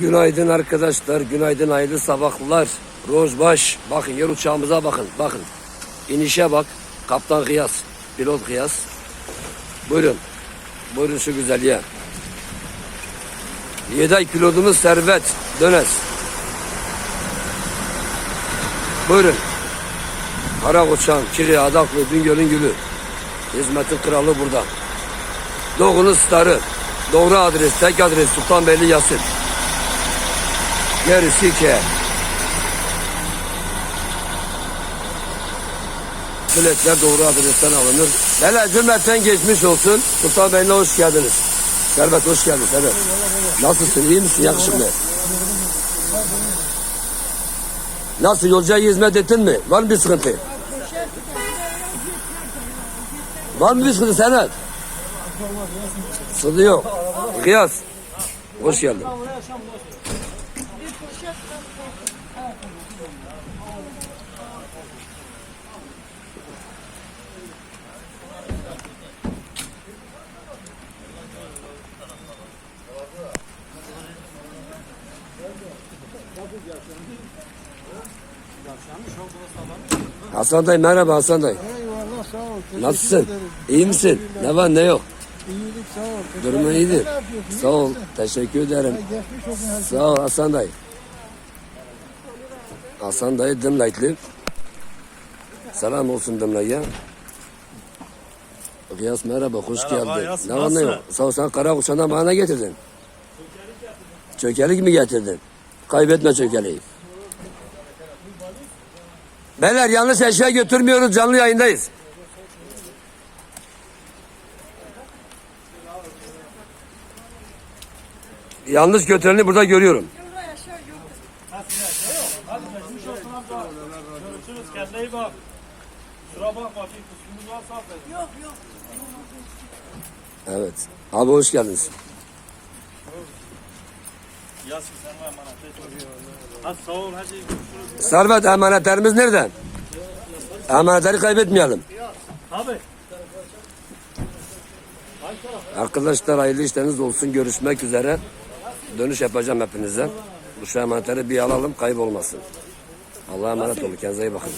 Günaydın arkadaşlar, günaydın hayırlı sabahlar. Rojbaş, bakın yer uçağımıza bakın, bakın. İnişe bak, kaptan kıyas, pilot kıyas. Buyurun, buyurun şu güzelliğe. Yeday pilotumuz Servet Dönes. Buyurun. Kara Koçan, Kiri, Adaklı, Bingöl'ün gülü. Hizmetin kralı burada. Doğu'nun starı. Doğru adres, tek adres Sultanbeyli Yasin. Gerisi ki. Biletler doğru adresten alınır. Hele cümleten geçmiş olsun. Sultanbeyli'ne hoş geldiniz. Servet hoş geldin Servet. Nasılsın iyi misin yakışıklı? Nasıl yolcuya hizmet ettin mi? Var mı bir sıkıntı? Var mı bir sıkıntı Servet? Sıkıntı yok. Kıyas. Hoş geldin. Hasan dayı merhaba Hasan dayı. Eyvallah sağ ol. Teşekkür Nasılsın? ederim. İyi misin? Ne var ne yok? İyilik sağ ol. Durumun iyidir. Sağ ol. Teşekkür ederim. Sağ ol Hasan dayı. Hasan dayı Dımlaytlı. Selam olsun Dımlay'a. Kıyas merhaba, hoş Merhaba, geldin. Yas, ne var ne yok? Sağ ol, sen kara bana getirdin? Çökelik mi getirdin? Kaybetme çökeliği. Beyler yanlış eşya götürmüyoruz, canlı yayındayız. Yanlış götüreni burada görüyorum. Görüşürüz kendine iyi bak. Kusura bakma bir kusurumuz. Evet. Abi hoş geldiniz. Yasin sen var emanet et. Hadi sağ ol hadi. Servet emanetlerimiz nerede? Emanetleri kaybetmeyelim. Abi. Arkadaşlar hayırlı işleriniz olsun. Görüşmek üzere. Dönüş yapacağım hepinize. Bu şu emanetleri bir alalım kaybolmasın. Allah'a emanet olun. Kendinize iyi bakın.